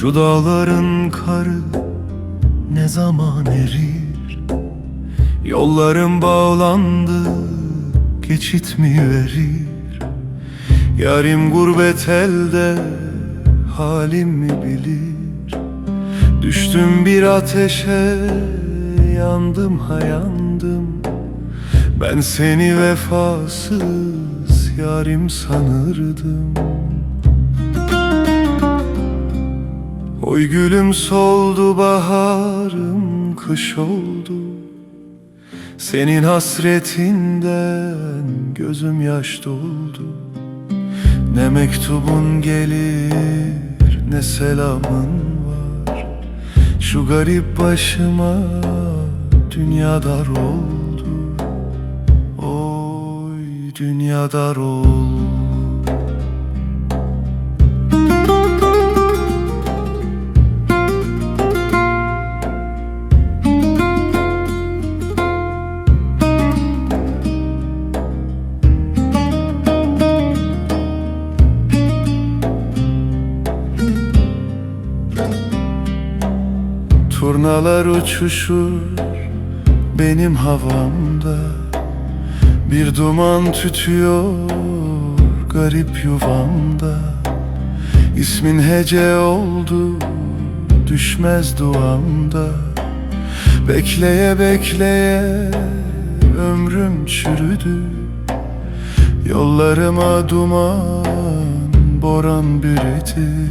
Şu dağların karı ne zaman erir? Yollarım bağlandı geçit mi verir? Yarim gurbet elde halim mi bilir? Düştüm bir ateşe yandım ha yandım Ben seni vefasız yarim sanırdım Oy gülüm soldu baharım kış oldu. Senin hasretinden gözüm yaş doldu. Ne mektubun gelir ne selamın var. Şu garip başıma dünya dar oldu. Oy dünya dar oldu Turnalar uçuşur benim havamda. Bir duman tütüyor garip yuvamda. İsmin hece oldu düşmez duamda. Bekleye bekleye ömrüm çürüdü. Yollarıma duman boran bürüdü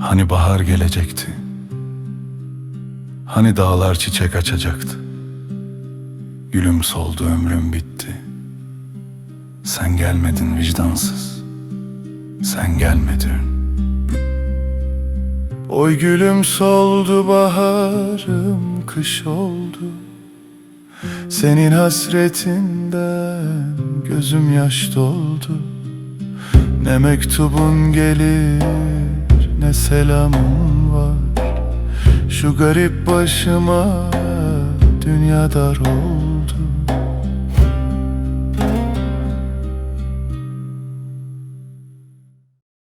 Hani bahar gelecekti Hani dağlar çiçek açacaktı? Gülüm soldu ömrüm bitti. Sen gelmedin vicdansız. Sen gelmedin. Oy gülüm soldu baharım kış oldu. Senin hasretinden gözüm yaş doldu. Ne mektubun gelir ne selamın var Şu garip başıma dünya dar oldu